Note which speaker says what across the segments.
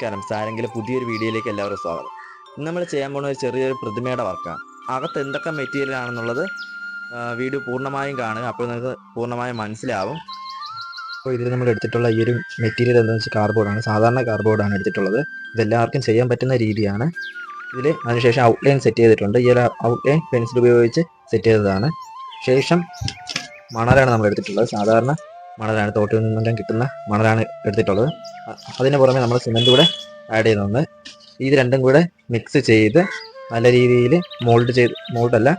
Speaker 1: നമസ്കാരം. സാരെങ്കിൽ പുതിയൊരു വീഡിയോയിലേക്ക് എല്ലാവരും സ്വാഗതം. ഇന്ന് നമ്മൾ ചെയ്യാൻ പോകുന്ന ഒരു ചെറിയൊരു പ്രതിമയുടെ വർക്കാണ്. അകത്ത് എന്തൊക്കെ മെറ്റീരിയൽ ആണെന്നുള്ളത് വീഡിയോ പൂർണമായും കാണുക. അപ്പോൾ നിങ്ങൾക്ക് പൂർണമായും മനസ്സിലാവും. അപ്പോൾ ഇതിൽ നമ്മൾ എടുത്തിട്ടുള്ള ഈ ഒരു മെറ്റീരിയൽ എന്താണെന്ന് വെച്ചാൽ കാർഡ്ബോർഡാണ് സാധാരണ കാർഡ്ബോർഡാണ് എടുത്തിട്ടുള്ളത്. ഇതെല്ലാവർക്കും ചെയ്യാൻ പറ്റുന്ന രീതിയാണ്. ഇതിൽ അതിനുശേഷം ഔട്ട്ലൈൻ സെറ്റ് ചെയ്തിട്ടുണ്ട്. ഈ ഒരു ഔട്ട്ലൈൻ പെൻസിൽ ഉപയോഗിച്ച് സെറ്റ് ചെയ്തതാണ്. ശേഷം മണലാണ് നമ്മൾ എടുത്തിട്ടുള്ളത്. സാധാരണ മണലാണ് തോട്ടിൽ നിന്നെല്ലാം കിട്ടുന്ന മണലാണ് എടുത്തിട്ടുള്ളത്. അതിന് പുറമെ നമ്മൾ സിമെന്റ് കൂടെ ആഡ് ചെയ്യുന്നുണ്ട് ഇത് രണ്ടും കൂടെ മിക്സ് ചെയ്ത് നല്ല രീതിയിൽ മോൾഡ് ചെയ്ത് മോൾഡല്ല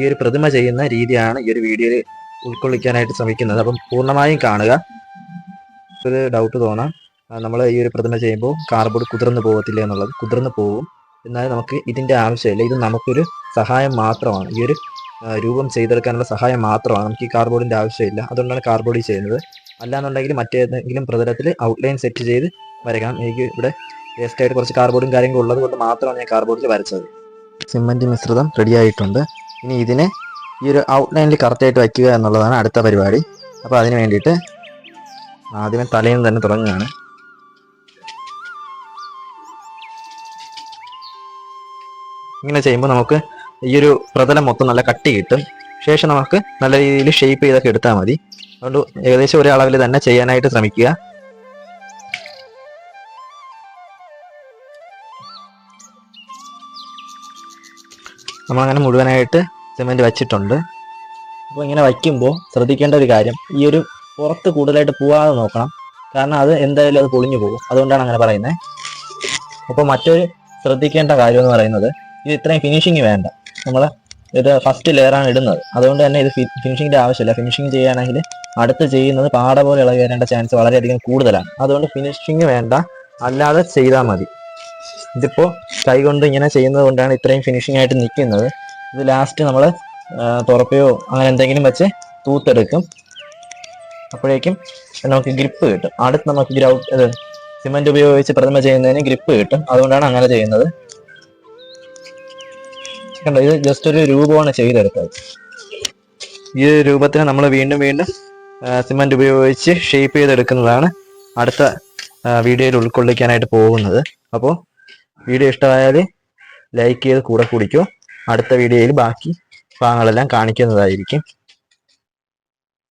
Speaker 1: ഈ ഒരു പ്രതിമ ചെയ്യുന്ന രീതിയാണ് ഈ ഒരു വീഡിയോയിൽ ഉൾക്കൊള്ളിക്കാനായിട്ട് ശ്രമിക്കുന്നത്. അപ്പം പൂർണമായും കാണുക. ഒരു ഡൗട്ട് തോന്നാം. നമ്മൾ ഈ ഒരു പ്രതിമ ചെയ്യുമ്പോൾ കാർബോർഡ് കുതിർന്നു പോകത്തില്ല എന്നുള്ളത്. കുതിർന്നു പോകും. എന്നാൽ നമുക്ക് ഇതിന്റെ ആവശ്യമില്ല. ഇത് നമുക്കൊരു സഹായം മാത്രമാണ്. ഈ ഒരു രൂപം ചെയ്തെടുക്കാനുള്ള സഹായം മാത്രമാണ്. നമുക്ക് ഈ കാർബോർഡിന്റെ ആവശ്യമില്ല. അതുകൊണ്ടാണ് കാർബോർഡിൽ ചെയ്യുന്നത്. അല്ലാന്നുണ്ടെങ്കിൽ മറ്റേതെങ്കിലും പ്രതലത്തിൽ ഔട്ട്ലൈൻ സെറ്റ് ചെയ്ത് വരയ്ക്കണം. എനിക്ക് ഇവിടെ വേസ്റ്റായിട്ട് കുറച്ച് കാർബോർഡും കാര്യങ്ങളും ഉള്ളത് കൊണ്ട് മാത്രമാണ് ഞാൻ കാർബോർഡിൽ വരച്ചത്. സിമന്റ് മിശ്രിതം റെഡിയായിട്ടുണ്ട് ഇനി ഇതിനെ ഈ ഒരു ഔട്ട്ലൈനിൽ കറക്റ്റായിട്ട് വയ്ക്കുക എന്നുള്ളതാണ് അടുത്ത പരിപാടി. അപ്പോൾ അതിന് വേണ്ടിയിട്ട് ആദ്യമേ തലയിൽ നിന്ന് തന്നെ തുടങ്ങുകയാണ്. ഇങ്ങനെ ചെയ്യുമ്പോൾ നമുക്ക് ഈ ഒരു പ്രതലം മൊത്തം നല്ല കട്ടി കിട്ടും ശേഷം നമുക്ക് നല്ല രീതിയിൽ ഷേപ്പ് ചെയ്തൊക്കെ എടുത്താൽ മതി. അതുകൊണ്ട് ഏകദേശം ഒരേ അളവിൽ തന്നെ ചെയ്യാനായിട്ട് ശ്രമിക്കുക. നമ്മളങ്ങനെ മുഴുവനായിട്ട് സിമെന്റ് വച്ചിട്ടുണ്ട്. അപ്പോൾ ഇങ്ങനെ വയ്ക്കുമ്പോൾ ശ്രദ്ധിക്കേണ്ട ഒരു കാര്യം ഈ ഒരു പുറത്ത് കൂടുതലായിട്ട് പോവാതെ നോക്കണം. കാരണം അത് എന്തായാലും അത് പൊളിഞ്ഞു പോകും. അതുകൊണ്ടാണ് അങ്ങനെ പറയുന്നത് അപ്പോൾ മറ്റൊരു ശ്രദ്ധിക്കേണ്ട കാര്യം എന്ന് പറയുന്നത് ഇത് ഇത്രയും ഫിനിഷിങ് വേണ്ട. നമ്മൾ ഇത് ഫസ്റ്റ് ലെയറാണ് ഇടുന്നത്. അതുകൊണ്ട് തന്നെ ഇത് ഫിനിഷിങ്ങിന്റെ ആവശ്യമില്ല. ഫിനിഷിങ് ചെയ്യുകയാണെങ്കിൽ അടുത്ത് ചെയ്യുന്നത് പാട പോലെ ഇളകി വരേണ്ട ചാൻസ് വളരെയധികം കൂടുതലാണ്. അതുകൊണ്ട് ഫിനിഷിങ് വേണ്ട. അല്ലാതെ ചെയ്താൽ മതി. ഇതിപ്പോൾ കൈകൊണ്ട് ഇങ്ങനെ ചെയ്യുന്നത് കൊണ്ടാണ് ഇത്രയും ഫിനിഷിംഗ് ആയിട്ട് നിൽക്കുന്നത്. ഇത് ലാസ്റ്റ് നമ്മൾ തുറപ്പയോ അങ്ങനെ എന്തെങ്കിലും വെച്ച് തൂത്തെടുക്കും. അപ്പോഴേക്കും നമുക്ക് ഗ്രിപ്പ് കിട്ടും. അടുത്ത് നമുക്ക് ഗ്രൗ ഇത് സിമെന്റ് ഉപയോഗിച്ച് പ്രതിമ ചെയ്യുന്നതിന് ഗ്രിപ്പ് കിട്ടും. അതുകൊണ്ടാണ് അങ്ങനെ ചെയ്യുന്നത്. കണ്ടോ ഇത് ജസ്റ്റ് ഒരു രൂപമാണ് ചെയ്തെടുത്തത്. ഈ രൂപത്തിന് നമ്മൾ വീണ്ടും വീണ്ടും സിമെന്റ് ഉപയോഗിച്ച് ഷേപ്പ് ചെയ്തെടുക്കുന്നതാണ് അടുത്ത വീഡിയോയിൽ ഉൾക്കൊള്ളിക്കാനായിട്ട് പോകുന്നത്. അപ്പോൾ വീഡിയോ ഇഷ്ടമായാൽ ലൈക്ക് ചെയ്ത് കൂടെ കുടിക്കൂ. അടുത്ത വീഡിയോയിൽ ബാക്കി ഭാഗങ്ങളെല്ലാം കാണിക്കുന്നതായിരിക്കും.